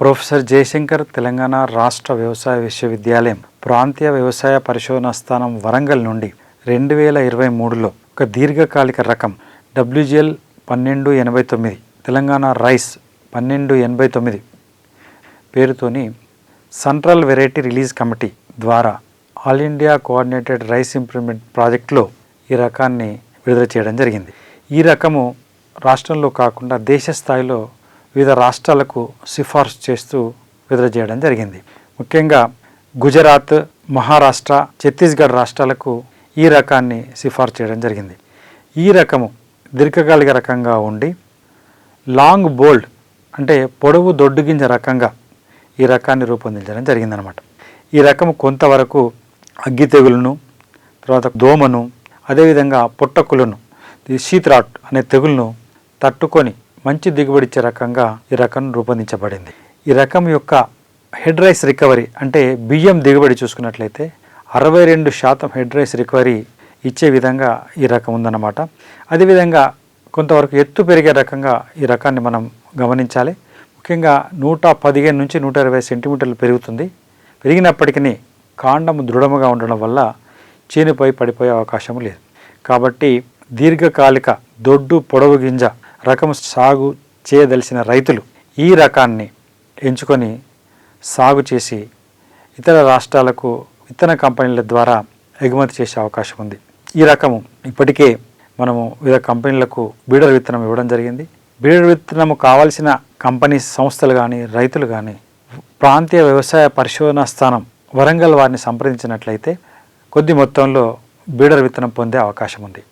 Professor Jayashankar Telangana రాష్ట్ర వ్యవసాయ విశ్వవిద్యాలయం ప్రాంతీయ వ్యవసాయ పరిశోధనా స్థానం వరంగల్ నుండి రెండు వేల ఇరవై మూడులో ఒక దీర్ఘకాలిక రకం డబ్ల్యూజిఎల్ పన్నెండు ఎనభై తొమ్మిది తెలంగాణ రైస్ పన్నెండు ఎనభై తొమ్మిది పేరుతోని సెంట్రల్ వెరైటీ రిలీజ్ కమిటీ ద్వారా all India coordinated rice improvement ప్రాజెక్టులో ఈ రకాన్ని విడుదల చేయడం జరిగింది. ఈ రకము రాష్ట్రంలో కాకుండా దేశ స్థాయిలో వివిధ రాష్ట్రాలకు సిఫార్సు చేస్తూ విడుదల చేయడం జరిగింది. ముఖ్యంగా గుజరాత్ మహారాష్ట్ర ఛత్తీస్గఢ్ రాష్ట్రాలకు ఈ రకాన్ని సిఫార్సు చేయడం జరిగింది. ఈ రకము దీర్ఘకాలిక రకంగా ఉండి లాంగ్ బోల్డ్ అంటే పొడవు దొడ్డు గింజ రకంగా ఈ రకాన్ని రూపొందించడం జరిగిందనమాట ఈ రకము కొంతవరకు అగ్గి తెగులను తర్వాత దోమను అదేవిధంగా పుట్టకులను ఈ షీత్రాట్ అనే తెగులను తట్టుకొని మంచి దిగుబడి ఇచ్చే రకంగా ఈ రకం రూపొందించబడింది. ఈ రకం యొక్క హెడ్ రైస్ రికవరీ అంటే బియ్యం దిగుబడి చూసుకున్నట్లయితే అరవై రెండు శాతం హెడ్ రైస్ రికవరీ ఇచ్చే విధంగా ఈ రకం ఉందన్నమాట. అదేవిధంగా కొంతవరకు ఎత్తు పెరిగే రకంగా ఈ రకాన్ని మనం గమనించాలి. ముఖ్యంగా నూట పదిహేను నుంచి నూట ఇరవై సెంటీమీటర్లు పెరుగుతుంది. పెరిగినప్పటికీ కాండము దృఢముగా ఉండడం వల్ల చేనుపై పడిపోయే అవకాశం లేదు. కాబట్టి దీర్ఘకాలిక దొడ్డు పొడవు గింజ రకం సాగు చేయదలిసిన రైతులు ఈ రకాన్ని ఎంచుకొని సాగు చేసి ఇతర రాష్ట్రాలకు విత్తన కంపెనీల ద్వారా ఎగుమతి చేసే అవకాశం ఉంది. ఈ రకము ఇప్పటికే మనము వివిధ కంపెనీలకు బీడర్ విత్తనం ఇవ్వడం జరిగింది. బీడర్ విత్తనము కావాల్సిన కంపెనీ సంస్థలు కానీ రైతులు కానీ ప్రాంతీయ వ్యవసాయ పరిశోధనా స్థానం వరంగల్ వారిని సంప్రదించినట్లయితే కొద్ది మొత్తంలో బీడర్ విత్తనం పొందే అవకాశం ఉంది.